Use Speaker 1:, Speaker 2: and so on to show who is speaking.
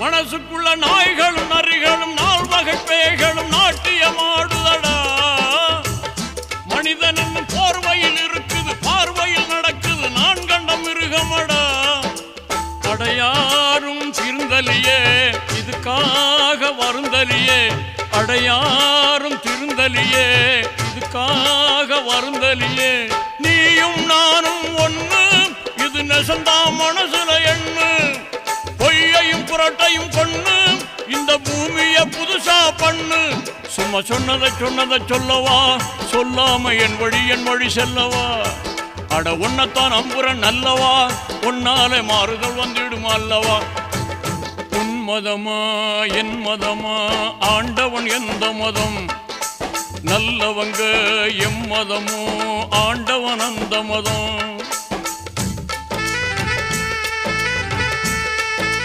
Speaker 1: மனசுக்குள்ள நாய்களும் நரிகளும் நாள் வகை பேய்களும் நாட்டியமாடுதடா. மனிதன் என்னும் போர்வையில் இருக்குது பார்வையில் நடக்குது நான் கண்ட மிருகமடா. அடையாரும் திருந்தலியே இதுக்காக வருந்தலியே. அடையாரும் திருந்தலியே இதுக்காக வருந்தலியே. நீயும் நானும் ஒன்று இது நெசந்தா மனசுல எண்ணு. புரட்டையும் கொண்ணு இந்த பூமிய புதுசா பண்ணு. சும்மா சொன்னதை சொன்னதை சொல்லவா? சொல்லாம என் வழி என் வழி செல்லவா? அட உன்னத்தான் அம்புரன் அல்லவா? உன்னாலே மாறுதல் வந்துடுமா அல்லவா? உன் மதமா என் மதமா? ஆண்டவன் எந்த மதம்? நல்லவங்க எம் மதமோ? ஆண்டவன் அந்த மதம்?